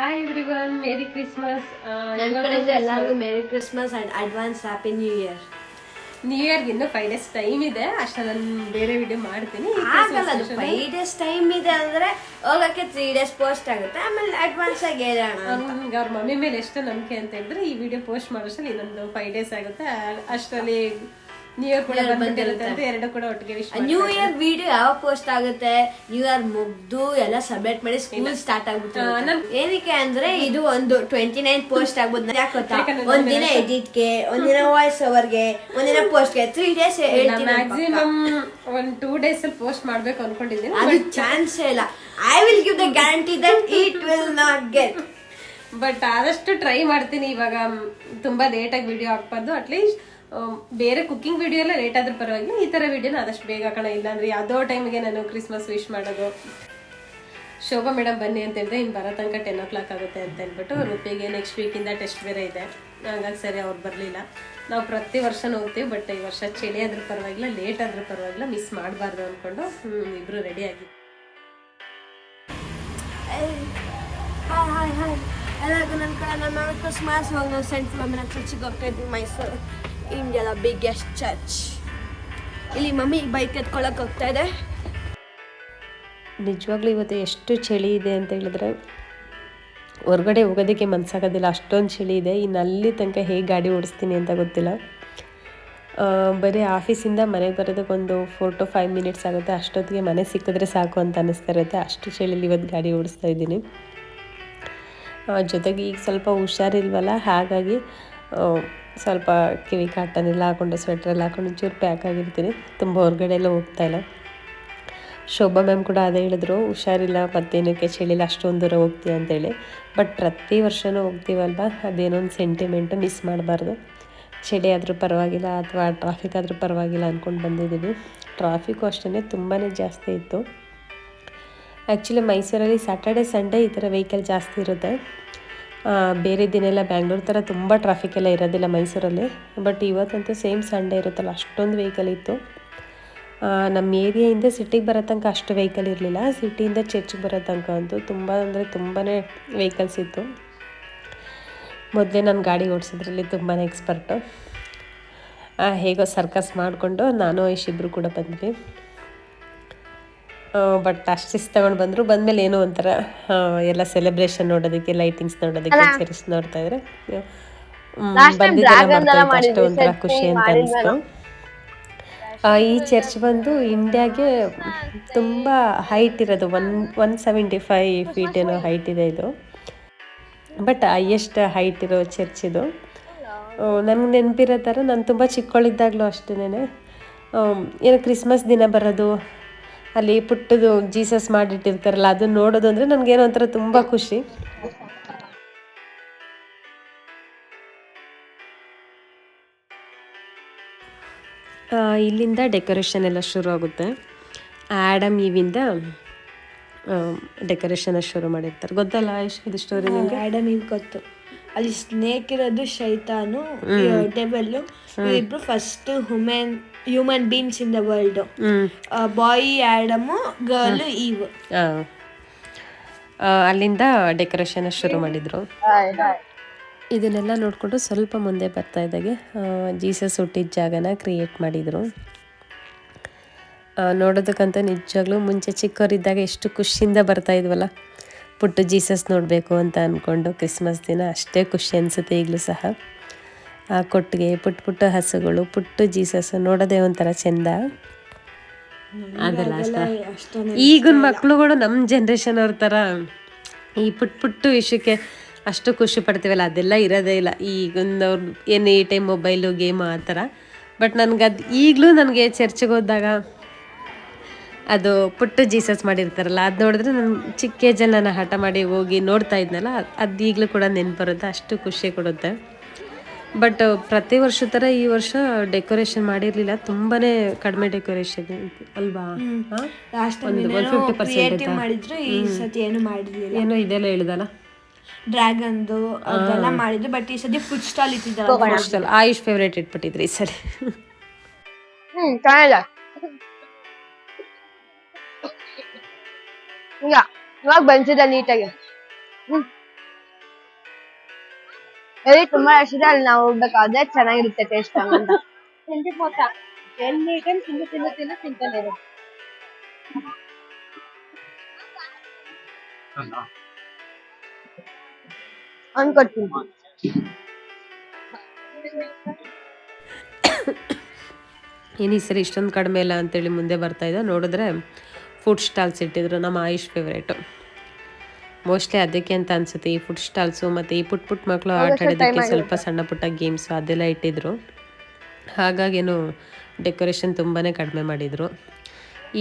Hi everyone merry Christmas ನನ್ನ ಕಡೆಯಿಂದ ಎಲ್ಲರಿಗೂ merry Christmas and advance happy new year new ಇಯರ್ಗೆ ಇನ್ನೂ ಫೈವ್ ಡೇಸ್ ಟೈಮ್ ಇದೆ. ಅಷ್ಟೇ ನಾನು ಬೇರೆ ವಿಡಿಯೋ ಮಾಡ್ತೀನಿ. ಆಗಲ್ಲ ಅದು ಫೈವ್ ಡೇಸ್ ಟೈಮ್ ಇದೆ ಅಂದ್ರೆ ಹೋಗಕ್ಕೆ ತ್ರೀ ಡೇಸ್ ಪೋಸ್ಟ್ ಆಗುತ್ತೆ. ಆಮೇಲೆ ಅಡ್ವಾನ್ಸ್ ಆಗಿ ಹೇಳೋಣ ಅವ್ರ ಮಮ್ಮಿ ಮೇಲೆ ಎಷ್ಟು ನಂಬಿಕೆ ಅಂತ ಹೇಳಿದ್ರೆ ಈ ವಿಡಿಯೋ ಪೋಸ್ಟ್ ಮಾಡೋಷ್ಟರಲ್ಲಿ ಇನ್ನೊಂದು ಫೈವ್ ಡೇಸ್ ಆಗುತ್ತೆ. ಅಷ್ಟರಲ್ಲಿ ನ್ಯೂ ಇಯರ್ ಕೂಡ ಬಂದಿರುತ್ತೆ ಅಂತ ಎರಡು ಕೂಡ ಒಟ್ಟಿಗೆ ನ್ಯೂ ಇಯರ್ ವಿಡಿಯೋ ಯಾವಾಗ ಪೋಸ್ಟ್ ಆಗುತ್ತೆ? ನ್ಯೂ ಇಯರ್ ಮುಗ್ದು ಎಲ್ಲ ಸಬ್ಮಿಟ್ ಮಾಡಿ ಸ್ಕೂಲ್ ಸ್ಟಾರ್ಟ್ ಆಗುತ್ತೆ ಏನಕ್ಕೆ ಅಂದ್ರೆ ಇದು ಒಂದು ಟ್ವೆಂಟಿ ನೈನ್ ಪೋಸ್ಟ್ ಆಗ್ಬೋದು ಯಾಕೆ ಗೊತ್ತಾ? ಒಂದಿನ ಎಡಿಟ್ಗೆ ಒಂದಿನ ವಾಯ್ಸ್ ಓವರ್ಗೆ ಒಂದಿನ ಪೋಸ್ಟ್ಗೆ ತ್ರೀ ಡೇಸ್ ಹೇಳ್ತೀನಿ ಮ್ಯಾಕ್ಸಿಮಮ್ ಒಂದು ಟೂ ಡೇಸ್ ಅಲ್ಲಿ ಪೋಸ್ಟ್ ಮಾಡ್ಬೇಕು ಅನ್ಕೊಂಡಿದ್ದೀನಿ ಅದು ಚಾನ್ಸ್ ಇಲ್ಲ. I will give the guarantee that it will not get but ಆದಷ್ಟು ಟ್ರೈ ಮಾಡ್ತೀನಿ. ಇವಾಗ ತುಂಬಾ ತುಂಬಾ ಆಗಿ ವಿಡಿಯೋ ಹಾಕ್ಬಾರ್ದು. ಅಟ್ಲೀಸ್ಟ್ ಬೇರೆ ಕುಕ್ಕಿಂಗ್ ವಿಡಿಯೋ ಎಲ್ಲ ಲೇಟ್ ಆದ್ರೂ ಪರವಾಗಿಲ್ಲ, ಈ ಥರ ವಿಡಿಯೋನ ಆದಷ್ಟು ಬೇಗ ಹಾಕೋಣ ಇಲ್ಲಾಂದ್ರೆ ಯಾವುದೋ ಟೈಮ್ಗೆ ನಾನು ಕ್ರಿಸ್ಮಸ್ ವಿಶ್ ಮಾಡೋದು. ಶೋಭಾ ಮೇಡಮ್ ಬನ್ನಿ ಅಂತ ಹೇಳಿದ್ರೆ ಇನ್ನು ಬರೋ ತನಕ ಟೆನ್ ಓ ಕ್ಲಾಕ್ ಆಗುತ್ತೆ ಅಂತ ಅಂದ್ಬಿಟ್ಟು ರೂಪಿಗೆ ನೆಕ್ಸ್ಟ್ ವೀಕಿಂದ ಟೆಸ್ಟ್ ಬೇರೆ ಇದೆ. ಹಂಗಾಗಿ ಸರಿ, ಅವ್ರು ಬರಲಿಲ್ಲ. ನಾವು ಪ್ರತಿ ವರ್ಷ ಹೋಗ್ತೀವಿ ಬಟ್ ಈ ವರ್ಷ ಚಳಿ ಆದ್ರೂ ಪರವಾಗಿಲ್ಲ ಲೇಟ್ ಆದ್ರೂ ಪರವಾಗಿಲ್ಲ ಮಿಸ್ ಮಾಡಬಾರ್ದು ಅಂದ್ಕೊಂಡು ಇಬ್ಬರು ರೆಡಿ ಆಗಿ. ಎಲ್ಲರಿಗೂ ನನ್ನ ಕಡೆ ನಮ್ಮ ಕ್ರಿಸ್ಮಸ್ ನಾವು ಸೆಂಟ್ ಫಿಲೋಮಿನ ಚರ್ಚಿಗೆ ಹೋಗ್ತಾ ಮೈಸೂರು ಇಂಡಿಯಾದ ಬಿಗ್ಗೆಸ್ಟ್ ಚರ್ಚ್ ಇಲ್ಲಿ ಮಮ್ಮಿ ಬೈಕ್ ಎತ್ಕೊಳಕ್ ಹೋಗ್ತಾ ಇದೆ. ನಿಜವಾಗ್ಲೂ ಇವತ್ತು ಎಷ್ಟು ಚಳಿ ಇದೆ ಅಂತ ಹೇಳಿದ್ರೆ ಹೊರಗಡೆ ಹೋಗೋದಕ್ಕೆ ಮನಸ್ಸಾಗೋದಿಲ್ಲ ಅಷ್ಟೊಂದು ಚಳಿ ಇದೆ. ಇನ್ನು ಅಲ್ಲಿ ತನಕ ಹೇಗೆ ಗಾಡಿ ಓಡಿಸ್ತೀನಿ ಅಂತ ಗೊತ್ತಿಲ್ಲ. ಬರೀ ಆಫೀಸಿಂದ ಮನೆಗೆ ಬರೋದಕ್ಕೆ ಒಂದು ಫೋರ್ ಟು ಫೈವ್ ಮಿನಿಟ್ಸ್ ಆಗುತ್ತೆ. ಅಷ್ಟೊತ್ತಿಗೆ ಮನೆ ಸಿಕ್ಕಿದ್ರೆ ಸಾಕು ಅಂತ ಅನ್ನಿಸ್ತಾ ಇರುತ್ತೆ. ಅಷ್ಟು ಚಳಿಲಿ ಇವತ್ತು ಗಾಡಿ ಓಡಿಸ್ತಾ ಇದ್ದೀನಿ. ಜೊತೆಗೆ ಈಗ ಸ್ವಲ್ಪ ಹುಷಾರಿಲ್ವಲ್ಲ, ಹಾಗಾಗಿ ಸ್ವಲ್ಪ ಕಿವಿ ಕಾಟನೆಲ್ಲ ಹಾಕೊಂಡು ಸ್ವೆಟ್ರೆಲ್ಲ ಹಾಕೊಂಡು ಒಂಚೂರು ಪ್ಯಾಕ್ ಆಗಿರ್ತೀನಿ. ತುಂಬ ಹೊರಗಡೆ ಎಲ್ಲ ಹೋಗ್ತಾ ಇಲ್ಲ. ಶೋಭಾ ಮ್ಯಾಮ್ ಕೂಡ ಅದೇ ಹೇಳಿದ್ರು, ಹುಷಾರಿಲ್ಲ, ಮತ್ತೇನಕ್ಕೆ ಚಳಿಲ್ಲ ಅಷ್ಟೊಂದು ದೂರ ಹೋಗ್ತೀಯ ಅಂತೇಳಿ. ಬಟ್ ಪ್ರತಿ ವರ್ಷವೂ ಹೋಗ್ತೀವಲ್ವ? ಅದೇನೋ ಒಂದು ಸೆಂಟಿಮೆಂಟು ಮಿಸ್ ಮಾಡಬಾರ್ದು. ಚಳಿ ಆದರೂ ಪರವಾಗಿಲ್ಲ, ಅಥವಾ ಟ್ರಾಫಿಕ್ ಆದರೂ ಪರವಾಗಿಲ್ಲ ಅಂದ್ಕೊಂಡು ಬಂದಿದ್ದೀವಿ. ಟ್ರಾಫಿಕ್ಕು ಅಷ್ಟೇ ತುಂಬಾ ಜಾಸ್ತಿ ಇತ್ತು. ಆ್ಯಕ್ಚುಲಿ ಮೈಸೂರಲ್ಲಿ ಸ್ಯಾಟರ್ಡೆ ಸಂಡೇ ಈ ಥರ ವೆಹಿಕಲ್ ಜಾಸ್ತಿ ಇರುತ್ತೆ. ಬೇರೆ ದಿನ ಎಲ್ಲ ಬ್ಯಾಂಗ್ಳೂರ್ ಥರ ತುಂಬ ಟ್ರಾಫಿಕ್ ಎಲ್ಲ ಇರೋದಿಲ್ಲ ಮೈಸೂರಲ್ಲಿ. ಬಟ್ ಇವತ್ತಂತೂ ಸೇಮ್ ಸಂಡೇ ಇರುತ್ತಲ್ಲ, ಅಷ್ಟೊಂದು ವೆಹಿಕಲ್ ಇತ್ತು. ನಮ್ಮ ಏರಿಯಾಯಿಂದ ಸಿಟಿಗೆ ಬರೋ ತನಕ ಅಷ್ಟು ವೆಹಿಕಲ್ ಇರಲಿಲ್ಲ. ಸಿಟಿಯಿಂದ ಚರ್ಚ್ಗೆ ಬರೋ ತನಕ ಅಂತೂ ತುಂಬ ಅಂದರೆ ತುಂಬಾ ವೆಹಿಕಲ್ಸ್ ಇತ್ತು. ಮೊದಲೇ ನಾನು ಗಾಡಿ ಓಡಿಸೋದ್ರಲ್ಲಿ ತುಂಬಾ ಎಕ್ಸ್ಪರ್ಟು ಹೇಗೋ ಸರ್ಕಸ್ ಮಾಡಿಕೊಂಡು ನಾನು ಇಬ್ರು ಕೂಡ ಬಂದ್ವಿ. ಬಟ್ ಅಷ್ಟು ಶಿಸ್ತು ತಗೊಂಡು ಬಂದರು. ಬಂದಮೇಲೆ ಏನೋ ಒಂಥರ ಎಲ್ಲ ಸೆಲೆಬ್ರೇಷನ್ ನೋಡೋದಕ್ಕೆ ಲೈಟಿಂಗ್ಸ್ ನೋಡೋದಕ್ಕೆ ಚರ್ಚ್ ನೋಡ್ತಾ ಇದ್ರೆ ಬಂದಿದ್ದೆಲ್ಲ ಅಷ್ಟು ಒಂಥರ ಖುಷಿ ಅಂತ ಅನಿಸ್ತು. ಆ, ಈ ಚರ್ಚ್ ಬಂದು ಇಂಡಿಯಾಗೆ ತುಂಬ ಹೈಟ್ ಇರೋದು one one seventy five feet ಏನೋ ಹೈಟ್ ಇದೆ ಇದು. ಬಟ್ ಹೈಯೆಸ್ಟ್ ಹೈಟ್ ಇರೋ ಚರ್ಚ್ ಇದು. ನನಗೆ ನೆನಪಿರೋ ಥರ ನಾನು ತುಂಬ ಚಿಕ್ಕವಳಿದ್ದಾಗಲೂ ಅಷ್ಟೇನೆ ಏನೋ ಕ್ರಿಸ್ಮಸ್ ದಿನ ಬರೋದು ಅಲ್ಲಿ ಪುಟ್ಟದು ಜೀಸಸ್ ಮಾಡಿಟ್ಟಿರ್ತಾರಲ್ಲ ಅದನ್ನ ನೋಡೋದು ಅಂದರೆ ನನಗೇನೋ ಒಂಥರ ತುಂಬಾ ಖುಷಿ. ಆ, ಇಲ್ಲಿಂದ ಡೆಕೋರೇಷನ್ ಎಲ್ಲ ಶುರು ಆಗುತ್ತೆ. ಆ್ಯಡಮ್ ಇವಿಂದ ಡೆಕೋರೇಷನ್ ಶುರು ಮಾಡಿರ್ತಾರೆ. ಗೊತ್ತಲ್ಲ ಎಷ್ಟು ಇದು ಸ್ಟೋರಿ ನಿಮಗೆ? ಆಡಮ್ ಇವ್ ಗೊತ್ತು. ಅಲ್ಲಿ ಸ್ನೇಕ್ ಇರೋದು ಶೈತಾನು ಟೇಬಲ್ ಇಬ್ರು first human human beings in the world boy Adam girl Eve ಅಲ್ಲಿಂದ ಡೆಕೋರೇಷನ್ ಶುರು ಮಾಡಿದ್ರು. ಇದನ್ನೆಲ್ಲ ನೋಡಿಕೊಂಡು ಸ್ವಲ್ಪ ಮುಂದೆ ಬರ್ತಾ ಇದ್ದಾಗೆ ಜೀಸಸ್ ಹುಟ್ಟಿದ ಜಾಗನ ಕ್ರಿಯೇಟ್ ಮಾಡಿದರು. ನೋಡೋದಕ್ಕಂತ ನಿಜವಾಗ್ಲೂ ಮುಂಚೆ ಚಿಕ್ಕವರಿದ್ದಾಗ ಎಷ್ಟು ಖುಷಿಯಿಂದ ಬರ್ತಾ ಇದ್ವಲ್ಲ. ಪುಟ್ಟ ಜೀಸಸ್ ನೋಡಬೇಕು ಅಂತ ಅಂದ್ಕೊಂಡು ಕ್ರಿಸ್ಮಸ್ ದಿನ ಅಷ್ಟೇ ಖುಷಿ ಅನಿಸುತ್ತೆ ಈಗಲೂ ಸಹ. ಆ ಕೊಟ್ಟಿಗೆ ಪುಟ್ಟ ಪುಟ್ಟ ಹಸುಗಳು ಪುಟ್ಟ ಜೀಸಸ್ ನೋಡೋದೇ ಒಂಥರ ಚೆಂದ. ಅದಲ್ಲ ಅಷ್ಟ. ಈಗಿನ ಮಕ್ಕಳುಗಳು ನಮ್ಮ ಜನ್ರೇಷನ್ ಅವ್ರ ಥರ ಈ ಪುಟ್ಟ ಪುಟ್ಟ ವಿಷಯಕ್ಕೆ ಅಷ್ಟು ಖುಷಿ ಪಡ್ತೀವಲ್ಲ ಅದೆಲ್ಲ ಇರೋದೇ ಇಲ್ಲ. ಈಗಿನವ್ರು ಈ ಟೈಮ್ ಮೊಬೈಲು ಗೇಮು ಆ ಥರ ಬಟ್ ನನಗೆ ಅದು ಈಗಲೂ ನನಗೆ ಚರ್ಚೆಗೆ ಹೋದಾಗ ಅದು ಪುಟ್ಟ ಜೀಸಸ್ ಮಾಡಿರ್ತಾರಲ್ಲ ಅದು ನೋಡಿದ್ರೆ ನಾನು ಚಿಕ್ಕ ಏಜಲ್ಲಿ ನಾನು ಹಠ ಮಾಡಿ ಹೋಗಿ ನೋಡ್ತಾ ಇದ್ನಲ್ಲ ಅದು ಈಗಲೂ ಕೂಡ ನೆನ್ಪು ಬರುತ್ತೆ ಅಷ್ಟು ಖುಷಿ ಕೊಡುತ್ತೆ. ಬಟ್ ಪ್ರತಿ ವರ್ಷ ಥರ ಈ ವರ್ಷ ಡೆಕೋರೇಷನ್ ಮಾಡಿರಲಿಲ್ಲ ತುಂಬಾ ಕಡಿಮೆ ಡೆಕೋರೇಷನ್ ಅಲ್ವಾ? ಏನು ಇದೆಲ್ಲ ಹೇಳಿದಲ್ಲ? ಡ್ರ್ಯಾಗನ್ದು ಅದೆಲ್ಲ ಮಾಡಿದ್ರು ಬಟ್ ಈ ಸದ್ಯ ಫುಡ್ ಸ್ಟಾಲ್ ಇಟ್ಟಿದ್ದಾರೆ ಆಯುಷ್ ಫೇವ್ರೇಟ್ ಇಟ್ಬಿಟ್ಟಿದ್ರಿ ಈ ಸರಿ. ಹ್ಮ್ ಈಗ ಇವಾಗ ಬನ್ಸಿದೆ ನೀಟಾಗಿ. ಹ್ಮ್. ಎಲ್ಲಿ ತುಂಬಾ ರಶ್ ಇದೆ ಅಲ್ಲಿ ನಾವು ಹೋಗ್ಬೇಕಾದ್ರೆ ಚೆನ್ನಾಗಿರುತ್ತೆ ಟೇಸ್ಟ್ ಅಂತ ತಿಂಡಿ ಪೋತ ಎಲ್ಲಿ ತಿಂದು ತಿಂದು ತಿಂದು ತಿಂತಾನೆ ಇರೋದು ಅನ್ಕೊಡ್ತೀನಿ ಏನು ಈ ಸರಿ ಇಷ್ಟೊಂದು ಕಡಿಮೆ ಇಲ್ಲ ಅಂತೇಳಿ ಮುಂದೆ ಬರ್ತಾ ಇದ್ದ. ನೋಡಿದ್ರೆ ಫುಡ್ ಸ್ಟಾಲ್ಸ್ ಇಟ್ಟಿದ್ರು ನಮ್ಮ ಆಯುಷ್ ಫೇವ್ರೇಟು ಮೋಸ್ಟ್ಲಿ ಅದಕ್ಕೆ ಅಂತ ಅನ್ಸುತ್ತೆ ಈ ಫುಡ್ ಸ್ಟಾಲ್ಸು ಮತ್ತು ಈ ಪುಟ್ ಪುಟ್ ಮಕ್ಕಳು ಆಟ ಆಡೋದಕ್ಕೆ ಸ್ವಲ್ಪ ಸಣ್ಣ ಪುಟ್ಟ ಗೇಮ್ಸ್ ಅದೆಲ್ಲ ಇಟ್ಟಿದ್ರು. ಹಾಗಾಗೇನು ಡೆಕೋರೇಷನ್ ತುಂಬಾ ಕಡಿಮೆ ಮಾಡಿದರು.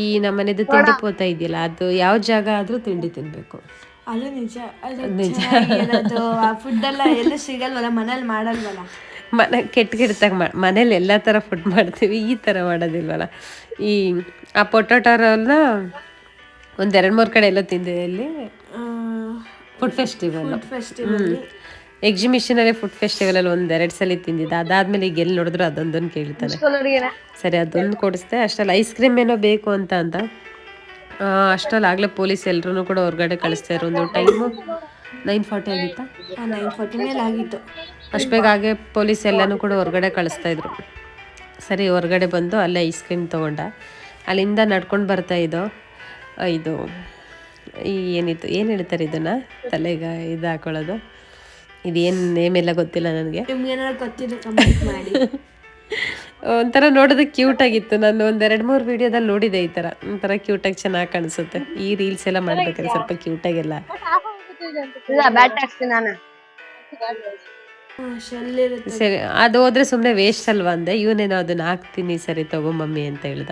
ಈ ನಮ್ಮನೆದು ತಿಂಡಿ ಪೋತ ಇದೆಯಲ್ಲ ಅದು ಯಾವ ಜಾಗ ಆದರೂ ತಿಂಡಿ ತಿನ್ನಬೇಕು ಅದು ನಿಜ ಆ ಫುಡ್ ಎಲ್ಲ ಎಲ್ಲೂ ಸಿಗಲ್ವಲ್ಲ ಮನೇಲಿ ಮಾಡಲ್ವಲ್ಲ? ಮನೆ ಕೆಟ್ಟ ಕೆಟ್ಟದಾಗ ಮಾಡಿ ಮನೇಲಿ ಎಲ್ಲ ಥರ ಫುಡ್ ಮಾಡ್ತೀವಿ ಈ ಥರ ಮಾಡೋದಿಲ್ವಲ್ಲ? ಈ ಆ ಪೊಟೊಟೋರನ್ನ ಒಂದು ಎರಡು ಮೂರು ಕಡೆ ಎಲ್ಲ ತಿಂದೆ ಇಲ್ಲಿ ಫುಡ್ ಫೆಸ್ಟಿವಲ್ ಎಕ್ಸಿಬಿಷನಲ್ಲಿ ಫುಡ್ ಫೆಸ್ಟಿವಲಲ್ಲಿ ಒಂದು ಎರಡು ಸಲ ತಿಂದಿದ್ದೆ. ಅದಾದ್ಮೇಲೆ ಈಗ ಎಲ್ಲಿ ನೋಡಿದ್ರು ಅದೊಂದನ್ನು ಕೇಳ್ತಾನೆ. ಸರಿ ಅದೊಂದು ಕೊಡಿಸ್ದೆ. ಅಷ್ಟಲ್ಲಿ ಐಸ್ ಕ್ರೀಮ್ ಏನೋ ಬೇಕು ಅಂತ ಅಂತ. ಅಷ್ಟಲ್ಲಿ ಅಷ್ಟ್ರಲ್ಲಿ ಆಗಲೇ ಪೊಲೀಸ್ ಎಲ್ಲರೂ ಕೂಡ ಹೊರಗಡೆ ಕಳಿಸ್ತಾ ಇರೋ ಒಂದು ಟೈಮು ನೈನ್ ಫಾರ್ಟಿ ಆಗಿತ್ತಾ? ನೈನ್ ಫಾರ್ಟಿ ಮೇಲೆ ಆಗಿತ್ತು. ಅಷ್ಟು ಬೇಗ ಹಾಗೆ ಪೊಲೀಸ್ ಎಲ್ಲನೂ ಕೂಡ ಹೊರಗಡೆ ಕಳಿಸ್ತಾ ಇದ್ರು. ಸರಿ ಹೊರಗಡೆ ಬಂದು ಅಲ್ಲೇ ಐಸ್ ಕ್ರೀಮ್ ತೊಗೊಂಡ. ಅಲ್ಲಿಂದ ನಡ್ಕೊಂಡು ಬರ್ತಾ ಇದ್ದೋ ಇದು ಈ ಏನಿತ್ತು ಏನು ಹೇಳ್ತಾರೆ ಇದನ್ನು? ತಲೆಗೆ ಇದು ಹಾಕೊಳ್ಳೋದು. ಇದೇನು ನೇಮ್ ಎಲ್ಲ ಗೊತ್ತಿಲ್ಲ ನನಗೆ. ಮಾಡಿ. ಒಂಥರ ನೋಡೋದು ಕ್ಯೂಟ್ ಆಗಿತ್ತು. ನಾನು ಒಂದೆರಡು ಎರಡ್ ಮೂರು ವಿಡಿಯೋದಲ್ಲಿ ನೋಡಿದೆ ಈ ಥರ ಒಂಥರ ಕ್ಯೂಟಾಗಿ ಚೆನ್ನಾಗಿ ಕಾಣಿಸುತ್ತೆ. ಈ ರೀಲ್ಸ್ ಎಲ್ಲ ಮಾಡ್ಬೇಕಾದ್ರೆ ಸ್ವಲ್ಪ ಕ್ಯೂಟಾಗೆಲ್ಲ ಬ್ಯಾಟ್ ಸರಿ, ಅದು ಹೋದ್ರೆ ಸುಮ್ಮನೆ ವೇಸ್ಟ್ ಅಲ್ವಾ ಅಂದೆ? ಇವನೇನೋ ಅದನ್ನ ಹಾಕ್ತೀನಿ, ಸರಿ ತಗೋ ಮಮ್ಮಿ ಅಂತ ಹೇಳ್ದ.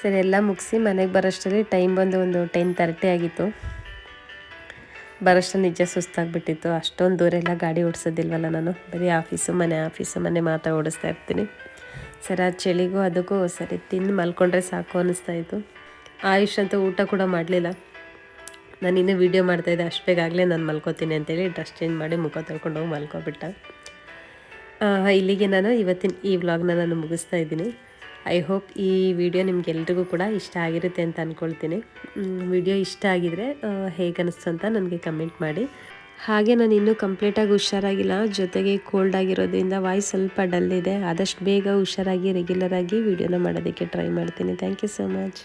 ಸರಿ, ಎಲ್ಲ ಮುಗಿಸಿ ಮನೆಗೆ ಬರೋಷ್ಟರಲ್ಲಿ ಟೈಮ್ ಬಂದು ಒಂದು ಟೆನ್ ತರ್ಟಿ ಆಗಿತ್ತು. ಬರೋಷ್ಟು ನಿಜ ಸುಸ್ತಾಗ್ಬಿಟ್ಟಿತ್ತು. ಅಷ್ಟೊಂದು ದೂರ ಎಲ್ಲ ಗಾಡಿ ಓಡಿಸೋದಿಲ್ವಲ್ಲ ನಾನು? ಬರೀ ಆಫೀಸು ಮನೆ ಆಫೀಸು ಮನೆ ಮಾತ್ರ ಓಡಿಸ್ತಾ ಇರ್ತೀನಿ. ಸರಿ, ಆ ಚಳಿಗೂ ಅದಕ್ಕೂ ಸರಿ, ತಿಂದು ಮಲ್ಕೊಂಡ್ರೆ ಸಾಕು ಅನ್ನಿಸ್ತಾ ಇತ್ತು. ಆಯುಷ್ ಅಂತ ಊಟ ಕೂಡ ಮಾಡಲಿಲ್ಲ. ನಾನು ಇನ್ನೂ ವೀಡಿಯೋ ಮಾಡ್ತಾಯಿದ್ದೆ ಅಷ್ಟು ಬೇಗಾಗಲೇ ನಾನು ಮಲ್ಕೋತೀನಿ ಅಂತೇಳಿ ಡ್ರೆಸ್ ಚೇಂಜ್ ಮಾಡಿ ಮುಖ ತೊಳ್ಕೊಂಡು ಹೋಗಿ ಮಲ್ಕೊಬಿಟ್ಟ. ಇಲ್ಲಿಗೆ ನಾನು ಇವತ್ತಿನ ಈ ವ್ಲಾಗ್ನ ನಾನು ಮುಗಿಸ್ತಾ ಇದ್ದೀನಿ. ಐ ಹೋಪ್ ಈ ವಿಡಿಯೋ ನಿಮಗೆಲ್ರಿಗೂ ಕೂಡ ಇಷ್ಟ ಆಗಿರುತ್ತೆ ಅಂತ ಅಂದ್ಕೊಳ್ತೀನಿ ವಿಡಿಯೋ ಇಷ್ಟ ಆಗಿದರೆ ಹೇಗೆ ಅನ್ನಿಸ್ತು ಅಂತ ನನಗೆ ಕಮೆಂಟ್ ಮಾಡಿ. ಹಾಗೆ ನಾನು ಇನ್ನೂ ಕಂಪ್ಲೀಟಾಗಿ ಹುಷಾರಾಗಿಲ್ಲ, ಜೊತೆಗೆ ಕೋಲ್ಡ್ ಆಗಿರೋದ್ರಿಂದ ವಾಯ್ಸ್ ಸ್ವಲ್ಪ ಡಲ್ ಇದೆ. ಆದಷ್ಟು ಬೇಗ ಹುಷಾರಾಗಿ ರೆಗ್ಯುಲರಾಗಿ ವಿಡಿಯೋನ ಮಾಡೋದಕ್ಕೆ ಟ್ರೈ ಮಾಡ್ತೀನಿ. Thank you so much